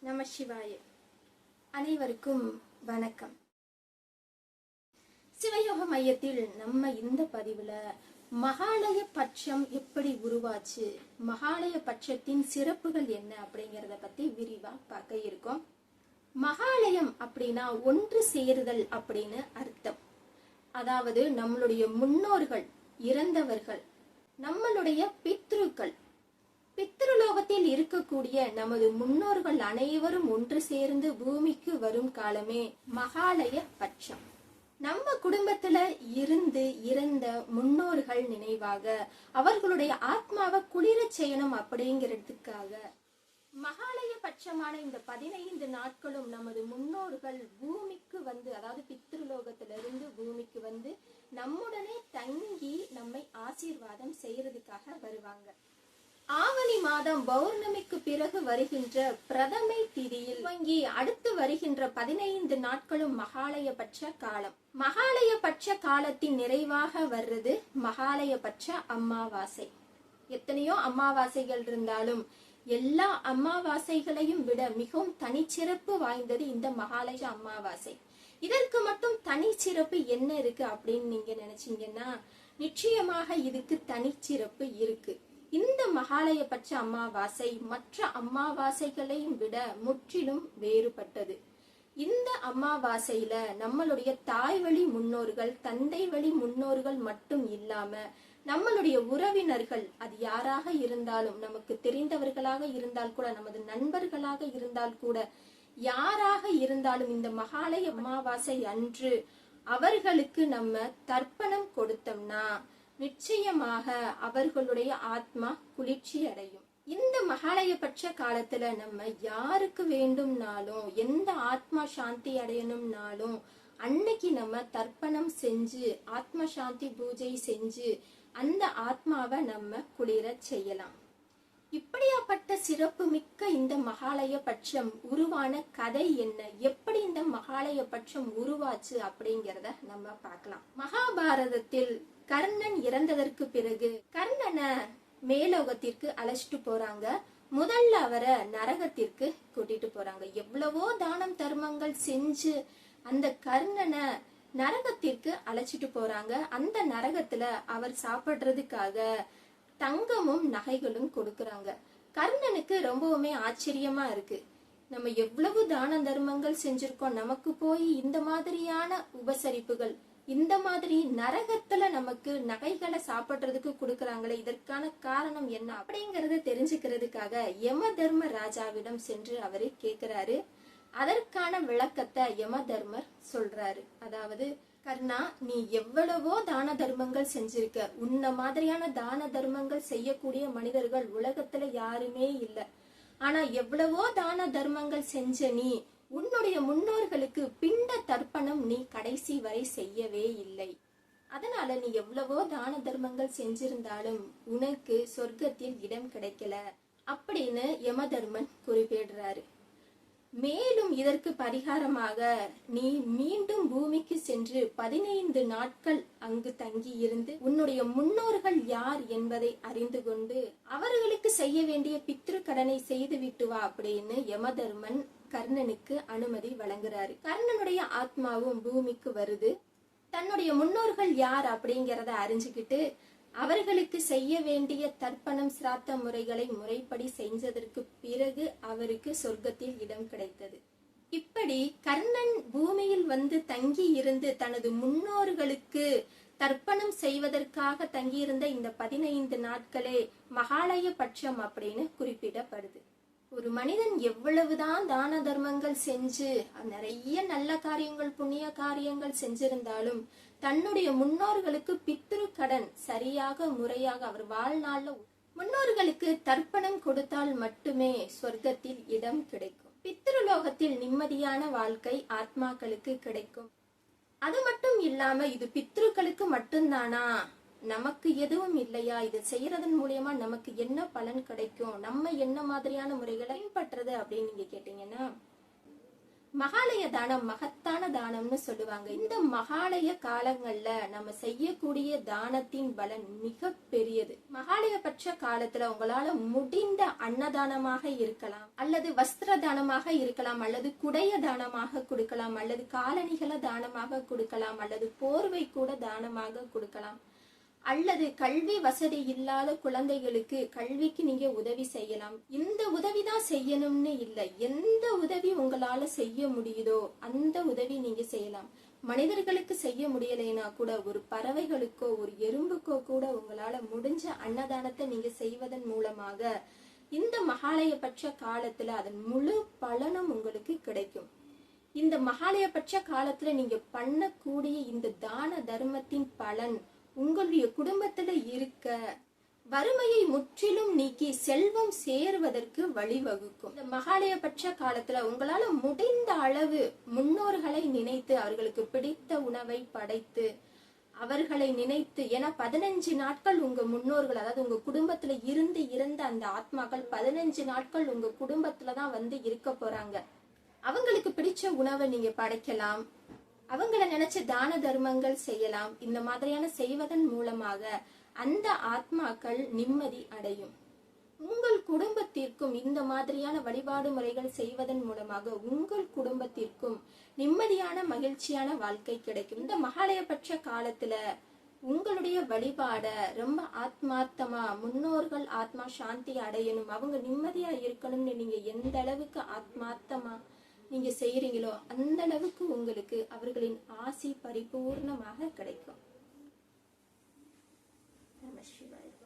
நம சிவாய. அனைவருக்கும் வணக்கம். சிவயோக மையத்தில் நம்ம இந்த பதிவுல மகாலய பட்சம் எப்படி உருவாச்சு மகாலய பட்சத்தின் சிறப்புகள் என்ன அப்படிங்கறத பத்தி விரிவா பார்க்க இருக்கோம். மகாலயம் அப்படின்னா ஒன்று சேருதல் அப்படின்னு அர்த்தம். அதாவது நம்மளுடைய முன்னோர்கள் இறந்தவர்கள் நம்மளுடைய பித்ருக்கள் பித்ருலோகத்தில் இருக்கக்கூடிய நமது முன்னோர்கள் அனைவரும் ஒன்று சேர்ந்து பூமிக்கு வரும் காலமே மகாலய பட்சம். நம்ம குடும்பத்துல இருந்து இறந்த முன்னோர்கள் நினைவாக அவர்களுடைய ஆத்மாவை குளிர செய்யணும் அப்படிங்கிறதுக்காக மகாலய பட்சமான இந்த பதினைந்து நாட்களும் நமது முன்னோர்கள் பூமிக்கு வந்து அதாவது பித்ருலோகத்திலிருந்து பூமிக்கு வந்து நம்முடனே தங்கி நம்மை ஆசீர்வாதம் செய்யறதுக்காக வருவாங்க. ஆவணி மாதம் பௌர்ணமிக்கு பிறகு வருகின்ற பிரதமை திதியில் துவங்கி அடுத்து வருகின்ற பதினைந்து நாட்களும் மகாலயபட்ச காலம். மகாலயபட்ச காலத்தின் நிறைவாக வர்றது மகாலயபட்ச அமாவாசை எத்தனையோ அமாவாசைகள் இருந்தாலும் எல்லா அமாவாசைகளையும் விட மிகவும் தனிச்சிறப்பு வாய்ந்தது இந்த மகாலய அமாவாசை இதற்கு மட்டும் தனிச்சிறப்பு என்ன இருக்கு அப்படின்னு நீங்க நினைச்சீங்கன்னா நிச்சயமாக இதுக்கு தனிச்சிறப்பு இருக்கு. இந்த மகாலயபட்ச அமாவாசை மற்ற அமாவாசைகளையும் விட முற்றிலும் வேறுபட்டது. இந்த அமாவாசையில நம்மளுடைய தாய் வழி முன்னோர்கள் தந்தை வழி முன்னோர்கள் மட்டும் இல்லாம நம்மளுடைய உறவினர்கள் அது யாராக இருந்தாலும் நமக்கு தெரிந்தவர்களாக இருந்தால் கூட நமது நண்பர்களாக இருந்தால் கூட யாராக இருந்தாலும் இந்த மகாலய அமாவாசை அன்று அவர்களுக்கு நம்ம தர்ப்பணம் கொடுத்தோம்னா நிச்சயமாக அவர்களுடைய ஆத்மா குளிர்ச்சி அடையும் இந்த மகாலயபட்ச காலத்துல நம்ம யாருக்கு வேண்டும்னாலும் எந்த ஆத்மா சாந்தி அடையணும்னாலும் அன்னைக்கு நம்ம தர்ப்பணம் செஞ்சு ஆத்ம சாந்தி பூஜை செஞ்சு அந்த ஆத்மாவை நம்ம குளிர செய்யலாம். இப்படியாப்பட்ட சிறப்பு மிக்க இந்த மகாலய பட்சம் உருவான கதை என்ன? எப்படி இந்த மகாலய பட்சம் உருவாச்சு அப்படிங்கிறத நம்ம பார்க்கலாம். மகாபாரதத்தில் கர்ணன் இறந்ததற்கு பிறகு கர்ணனை மேலோகத்திற்கு அழைச்சிட்டு போறாங்க. முதல்ல அவரை நரகத்திற்கு கூட்டிட்டு போறாங்க. எவ்வளவோ தானம் தர்மங்கள் செஞ்சு அந்த கர்ணனை நரகத்திற்கு அழைச்சிட்டு போறாங்க. அந்த நரகத்துல அவர் சாப்பிடுறதுக்காக தங்கமும் நகைகளும் கொடுக்கறாங்க. கர்ணனுக்கு ரொம்பவுமே ஆச்சரியமா இருக்கு. நம்ம எவ்வளவு தான தர்மங்கள் செஞ்சிருக்கோம். நமக்கு போய் இந்த மாதிரியான உபசரிப்புகள் இந்த மாதிரி நரகத்துல நமக்கு நகைகளை சாப்பிடுறதுக்கு கொடுக்கறாங்களே இதற்கான காரணம் என்ன அப்படிங்கறத தெரிஞ்சுக்கிறதுக்காக யம தர்ம ராஜாவிடம் சென்று அவரு கேக்குறாரு. அதற்கான விளக்கத்தை யம தர்மர் சொல்றாரு. அதாவது கர்ணா நீ எவ்வளவோ தான தர்மங்கள் செஞ்சிருக்க உன்ன மாதிரியான தான தர்மங்கள் செய்யக்கூடிய மனிதர்கள் உலகத்துல யாருமே இல்ல. ஆனா எவ்வளவோ தான தர்மங்கள் செஞ்ச நீ உன்னுடைய முன்னோர்களுக்கு பிண்ட தர்ப்பணம் நீ கடைசி வரை செய்யவே இல்லை. அதனால நீ எவ்வளவோ தான தர்மங்கள் செஞ்சிருந்தாலும் உனக்கு சொர்க்கத்தில் இடம் கிடைக்கல அப்படின்னு யமதர்மன் குறிப்பிடுறாரு. மேலும் இதற்கு பரிகாரமாக நீ மீண்டும் பூமிக்கு சென்று பதினைந்து நாட்கள் அங்கு தங்கி இருந்து உன்னுடைய முன்னோர்கள் யார் என்பதை அறிந்து கொண்டு அவர்களுக்கு செய்ய வேண்டிய பித்ரு கடனை செய்து விட்டு வா அப்படின்னு யமதர்மன் கர்ணனுக்கு அனுமதி வழங்குறாரு. கர்ணனுடைய ஆத்மாவும் பூமிக்கு வருது. தன்னுடைய முன்னோர்கள் யார் அப்படிங்கறத அறிஞ்சுக்கிட்டு அவர்களுக்கு செய்ய வேண்டிய தர்ப்பணம் சிராத்த முறைகளை முறைப்படி செஞ்சதற்கு பிறகு அவருக்கு சொர்க்கத்தில் இடம் கிடைத்தது. இப்படி கர்ணன் பூமியில் வந்து தங்கி இருந்து தனது முன்னோர்களுக்கு தர்ப்பணம் செய்வதற்காக தங்கியிருந்த இந்த பதினைந்து நாட்களே மகாலய பட்சம் அப்படின்னு குறிப்பிடப்படுது. ஒரு மனிதன் எவ்வளவுதான் தான தர்மங்கள் செஞ்சு நிறைய நல்ல காரியங்கள் புண்ணிய காரியங்கள் செஞ்சிருந்தாலும் தன்னுடைய முன்னோர்களுக்கு பித்ரு கடன் சரியாக முறையாக அவர் வாழ்நாள்ல முன்னோர்களுக்கு தர்ப்பணம் கொடுத்தால் மட்டுமே சொர்க்கத்தில் இடம் கிடைக்கும். பித்ருலோகத்தில் நிம்மதியான வாழ்க்கை ஆத்மாக்களுக்கு கிடைக்கும். அது மட்டும் இல்லாம இது பித்ருக்களுக்கு மட்டும்தானா? நமக்கு எதுவும் இல்லையா? இது செய்யறதன் மூலியமா நமக்கு என்ன பலன் கிடைக்கும்? நம்ம என்ன மாதிரியான முறைகளை பின்பற்றுறது அப்படின்னு நீங்க கேட்டீங்கன்னா மகாலய தானம் மகத்தான தானம்னு சொல்லுவாங்க. இந்த மகாலய காலங்கள்ல நம்ம செய்யக்கூடிய தானத்தின் பலன் மிக பெரியது. மகாலய பட்ச காலத்துல உங்களால முடிந்த அன்னதானமாக இருக்கலாம் அல்லது வஸ்திர தானமாக இருக்கலாம் அல்லது குடைய தானமாக கொடுக்கலாம் அல்லது காலணிகளை தானமாக கொடுக்கலாம் அல்லது போர்வை கூட தானமாக கொடுக்கலாம். அல்லது கல்வி வசதி இல்லாத குழந்தைகளுக்கு கல்விக்கு நீங்க உதவி செய்யலாம் இந்த உதவி தான் செய்யணும்னு இல்லை. எந்த உதவி உங்களால செய்ய முடியுதோ அந்த உதவி நீங்க செய்யலாம். மனிதர்களுக்கு செய்ய முடியலைன்னா கூட ஒரு பறவைகளுக்கோ ஒரு எறும்புக்கோ கூட உங்களால முடிஞ்ச அன்னதானத்தை நீங்க செய்வதன் மூலமாக இந்த மகாலயபட்ச காலத்துல அதன் முழு பலனும் உங்களுக்கு கிடைக்கும். இந்த மகாலயபட்ச காலத்துல நீங்க பண்ணக்கூடிய இந்த தான தர்மத்தின் பலன் உங்களுடைய குடும்பத்துல இருக்க வறுமையை முற்றிலும் நீக்கி செல்வம் சேருவதற்கு வழிவகுக்கும். இந்த மகாலயபட்ச காலத்துல உங்களால முடிந்த அளவு முன்னோர்களை நினைத்து அவர்களுக்கு பிடித்த உணவை படைத்து அவர்களை நினைத்து ஏன்னா பதினஞ்சு நாட்கள் உங்க முன்னோர்கள் அதாவது உங்க குடும்பத்துல இருந்து இருந்த அந்த ஆத்மாக்கள் பதினஞ்சு நாட்கள் உங்க குடும்பத்துலதான் வந்து இருக்க போறாங்க. அவங்களுக்கு பிடிச்ச உணவை நீங்க படைக்கலாம். அவங்கள நினைச்சு தான தர்மங்கள் செய்யலாம். இந்த மாதிரியான செய்வதன் மூலமாக அந்த ஆத்மாக்கள் நிம்மதி அடையும். உங்கள் குடும்பத்திற்கும் இந்த மாதிரியான வழிபாடு முறைகள் செய்வதன் மூலமாக உங்கள் குடும்பத்திற்கும் நிம்மதியான மகிழ்ச்சியான வாழ்க்கை கிடைக்கும். இந்த மகாலயபட்ச காலத்துல உங்களுடைய வழிபாட ரொம்ப ஆத்மார்த்தமா முன்னோர்கள் ஆத்மா சாந்தி அடையணும் அவங்க நிம்மதியா இருக்கணும்னு நீங்க எந்த அளவுக்கு ஆத்மார்த்தமா நீங்க செய்யறீங்களோ அந்த அளவுக்கு உங்களுக்கு அவர்களின் ஆசி பரிபூர்ணமாக கிடைக்கும். நம சிவாய்